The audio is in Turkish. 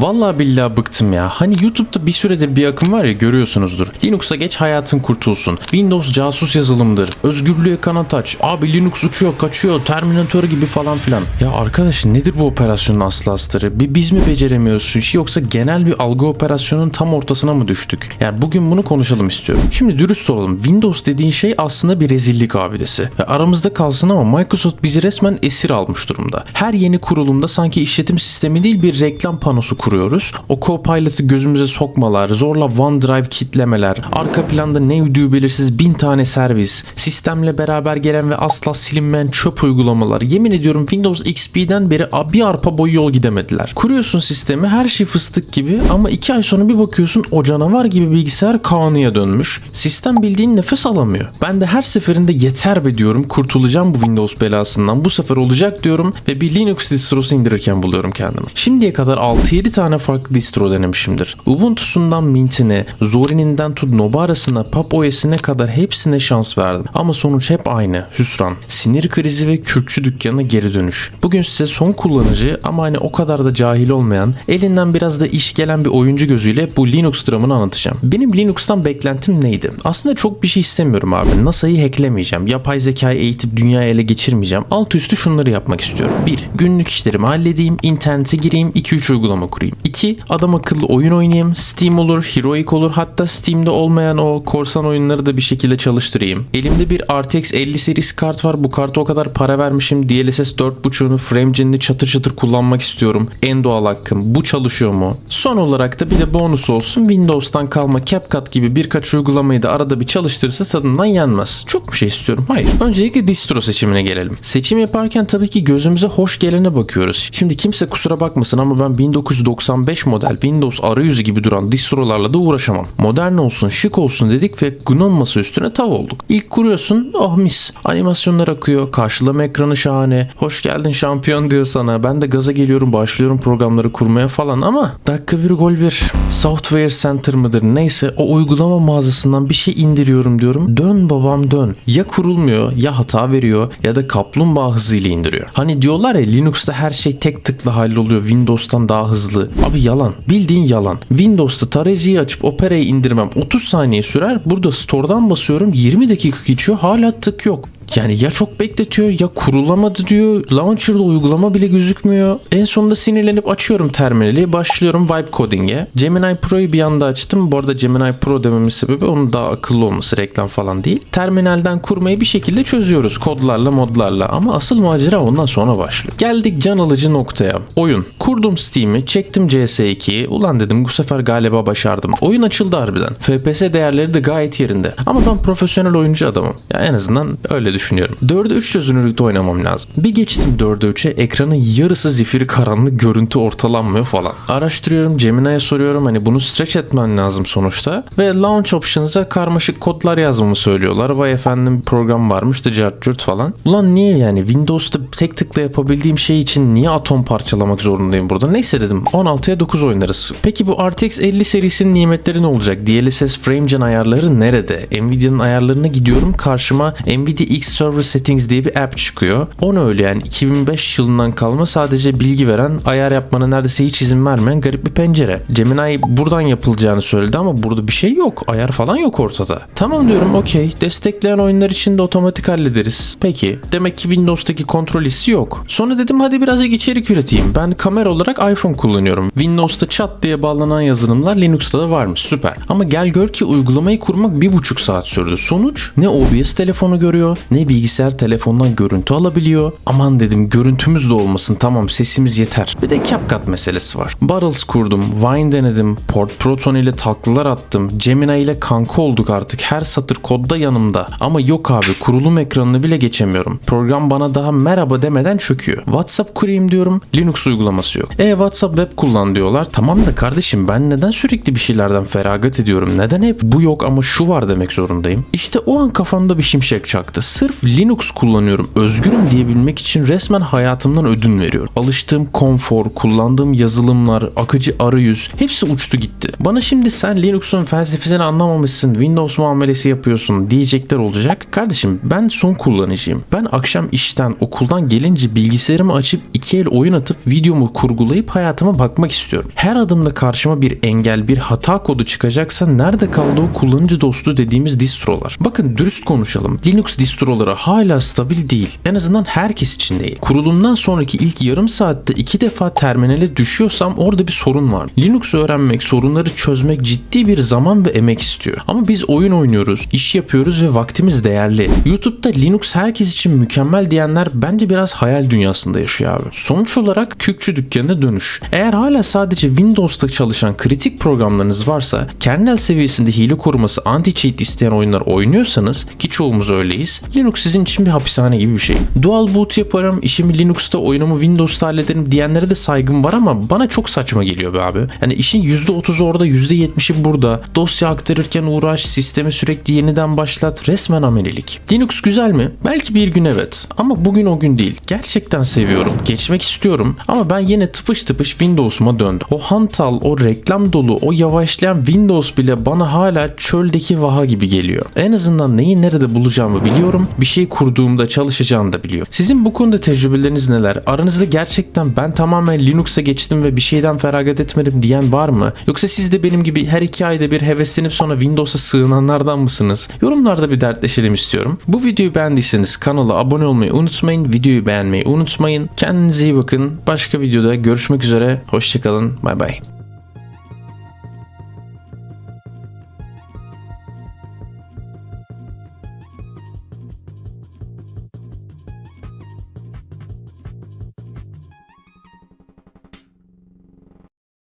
Vallahi billahi bıktım ya. Hani YouTube'da bir süredir bir akım var ya görüyorsunuzdur. Linux'a geç hayatın kurtulsun. Windows casus yazılımdır. Özgürlüğe kanat aç. Abi Linux uçuyor kaçıyor. Terminator gibi falan filan. Ya arkadaş nedir bu operasyonun aslı astarı? Bir biz mi beceremiyoruz şu işi yoksa genel bir algı operasyonunun tam ortasına mı düştük? Yani bugün bunu konuşalım istiyorum. Şimdi dürüst olalım. Windows dediğin şey aslında bir rezillik abidesi. Ya aramızda kalsın ama Microsoft bizi resmen esir almış durumda. Her yeni kurulumda sanki işletim sistemi değil bir reklam panosu kuruyoruz. O Copilot'ı gözümüze sokmalar, zorla OneDrive kitlemeler, arka planda ne üdüğü belirsiz bin tane servis, sistemle beraber gelen ve asla silinmeyen çöp uygulamalar. Yemin ediyorum Windows XP'den beri bir arpa boyu yol gidemediler. Kuruyorsun sistemi her şey fıstık gibi ama iki ay sonra bir bakıyorsun o canavar gibi bilgisayar Kaan'ıya dönmüş. Sistem bildiğin nefes alamıyor. Ben de her seferinde yeter be diyorum kurtulacağım bu Windows belasından bu sefer olacak diyorum ve bir Linux distrosu indirirken buluyorum kendimi. Şimdiye kadar 6-7 tane farklı distro denemişimdir. Ubuntu'sundan Mint'ine, Zorin'inden tut Nobara'sına, Pop OS'ine kadar hepsine şans verdim. Ama sonuç hep aynı. Hüsran. Sinir krizi ve kürkçü dükkanına geri dönüş. Bugün size son kullanıcı ama hani o kadar da cahil olmayan, elinden biraz da iş gelen bir oyuncu gözüyle bu Linux dramını anlatacağım. Benim Linux'tan beklentim neydi? Aslında çok bir şey istemiyorum abi. NASA'yı hacklemeyeceğim. Yapay zekayı eğitip dünyayı ele geçirmeyeceğim. Alt üstü şunları yapmak istiyorum. 1. Günlük işlerimi halledeyim. internete gireyim. 2-3 uygulama kurayım. 2. Adam akıllı oyun oynayayım. Steam olur, Heroic olur. Hatta Steam'de olmayan o korsan oyunları da bir şekilde çalıştırayım. Elimde bir RTX 50 serisi kart var. Bu karta o kadar para vermişim. DLSS 4.5'unu FrameGen'ini çatır çatır kullanmak istiyorum. En doğal hakkım. Bu çalışıyor mu? Son olarak da bir de bonus olsun. Windows'tan kalma CapCut gibi birkaç uygulamayı da arada bir çalıştırırsa tadından yenmez. Çok mu şey istiyorum? Hayır. Öncelikle distro seçimine gelelim. Seçim yaparken tabii ki gözümüze hoş gelene bakıyoruz. Şimdi kimse kusura bakmasın ama ben 1995 model Windows arayüzü gibi duran distrolarla da uğraşamam. Modern olsun, şık olsun dedik ve GNOME masa üstüne tav olduk. İlk kuruyorsun, oh mis. Animasyonlar akıyor, karşılama ekranı şahane. Hoş geldin şampiyon diyor sana. Ben de gaza geliyorum, başlıyorum programları kurmaya falan ama dakika bir gol bir. Software Center mıdır neyse o uygulama mağazasından bir şey indiriyorum diyorum. Dön babam dön. Ya kurulmuyor ya hata veriyor ya da kaplumbağa hızıyla indiriyor. Hani diyorlar ya Linux'ta her şey tek tıkla halloluyor Windows'tan daha hızlı. Abi yalan. Bildiğin yalan. Windows'ta tarayıcıyı açıp Opera'yı indirmem 30 saniye sürer. Burada store'dan basıyorum 20 dakika geçiyor hala tık yok. Yani ya çok bekletiyor ya kurulamadı diyor. Launcher'da uygulama bile gözükmüyor. En sonunda sinirlenip açıyorum terminali. Başlıyorum vibe coding'e. Gemini Pro'yu bir anda açtım. Bu arada Gemini Pro dememin sebebi onun daha akıllı olması reklam falan değil. Terminalden kurmayı bir şekilde çözüyoruz. Kodlarla modlarla. Ama asıl macera ondan sonra başlıyor. Geldik can alıcı noktaya. Oyun. Kurdum Steam'i. Çektim CS2'yi. Ulan dedim bu sefer galiba başardım. Oyun açıldı harbiden. FPS değerleri de gayet yerinde. Ama ben profesyonel oyuncu adamım. Ya en azından öyle düşünüyorum. 4'e 3 çözünürlükte oynamam lazım. Bir geçtim 4'e 3'e ekranın yarısı zifiri karanlık görüntü ortalanmıyor falan. Araştırıyorum Gemini'ye soruyorum hani bunu stretch etmen lazım sonuçta. Ve launch options'a karmaşık kodlar yazmamı söylüyorlar. Vay efendim program varmış da cart falan. Ulan niye yani Windows'ta tek tıkla yapabildiğim şey için niye atom parçalamak zorundayım burada? Neyse dedim 16'ya 9 oynarız. Peki bu RTX 50 serisinin nimetleri ne olacak? DLSS FrameGen ayarları nerede? Nvidia'nın ayarlarına gidiyorum karşıma Nvidia X Server Settings diye bir app çıkıyor. Onu öyle yani 2005 yılından kalma sadece bilgi veren, ayar yapmana neredeyse hiç izin vermeyen garip bir pencere. Gemini buradan yapılacağını söyledi ama burada bir şey yok. Ayar falan yok ortada. Tamam diyorum okey. Destekleyen oyunlar için de otomatik hallederiz. Peki. Demek ki Windows'taki kontrol hissi yok. Sonra dedim hadi birazcık içerik üreteyim. Ben kamera olarak iPhone kullanıyorum. Windows'ta chat diye bağlanan yazılımlar Linux'ta da varmış. Süper. Ama gel gör ki uygulamayı kurmak bir buçuk saat sürdü. Sonuç ne OBS telefonu görüyor ne bilgisayar telefondan görüntü alabiliyor. Aman dedim görüntümüz de olmasın tamam sesimiz yeter. Bir de CapCut meselesi var. Barrels kurdum, Wine denedim, Port Proton ile taklılar attım, Gemini ile kanka olduk artık. Her satır kodda yanımda. Ama yok abi kurulum ekranını bile geçemiyorum. Program bana daha merhaba demeden çöküyor. WhatsApp kurayım diyorum. Linux uygulaması yok. E WhatsApp web kullan diyorlar. Tamam da kardeşim ben neden sürekli bir şeylerden feragat ediyorum? Neden hep bu yok ama şu var demek zorundayım? İşte o an kafamda bir şimşek çaktı. Sırf Linux kullanıyorum, özgürüm diyebilmek için resmen hayatımdan ödün veriyorum. Alıştığım konfor, kullandığım yazılımlar, akıcı arayüz hepsi uçtu gitti. Bana şimdi sen Linux'un felsefesini anlamamışsın, Windows muamelesi yapıyorsun diyecekler olacak. Kardeşim ben son kullanıcıyım. Ben akşam işten, okuldan gelince bilgisayarımı açıp iki el oyun atıp videomu kurgulayıp hayatıma bakmak istiyorum. Her adımda karşıma bir engel, bir hata kodu çıkacaksa nerede kaldı o kullanıcı dostu dediğimiz distrolar? Bakın dürüst konuşalım. Linux distroları hala stabil değil. En azından herkes için değil. Kurulumdan sonraki ilk yarım saatte iki defa terminale düşüyorsam orada bir sorun var. Linux öğrenmek, sorunları çözmek ciddi bir zaman ve emek istiyor. Ama biz oyun oynuyoruz, iş yapıyoruz ve vaktimiz değerli. YouTube'da Linux herkes için mükemmel diyenler bence biraz hayal dünyasında yaşıyor abi. Sonuç olarak kükçü dükkanına dönüş. Eğer hala sadece Windows'ta çalışan kritik programlarınız varsa, kernel seviyesinde hile koruması anti-cheat isteyen oyunlar oynuyorsanız ki çoğumuz öyleyiz, Linux sizin için bir hapishane gibi bir şey. Dual boot yaparım, işimi Linux'ta, oyunumu Windows'ta hallederim diyenlere de saygım var ama bana çok saçma geliyor be abi. Yani işin %30'u orada, %70'i burada. Dosya aktarırken uğraş, sistemi sürekli yeniden başlat, resmen amelilik. Linux güzel mi? Belki bir gün evet. Ama bugün o gün değil. Gerçekten seviyorum, geçmek istiyorum ama ben yine tıpış tıpış Windows'uma döndüm. O hantal, o reklam dolu, o yavaşlayan Windows bile bana hala çöldeki vaha gibi geliyor. En azından neyi nerede bulacağımı biliyorum. Bir şey kurduğumda çalışacağını da biliyorum. Sizin bu konuda tecrübeleriniz neler? Aranızda gerçekten ben tamamen Linux'a geçtim ve bir şeyden feragat etmedim diyen var mı? Yoksa siz de benim gibi her iki ayda bir heveslenip sonra Windows'a sığınanlardan mısınız? Yorumlarda bir dertleşelim istiyorum. Bu videoyu beğendiyseniz kanala abone olmayı unutmayın. Videoyu beğenmeyi unutmayın. Kendinize iyi bakın. Başka videoda görüşmek üzere. Hoşçakalın. Bay bay.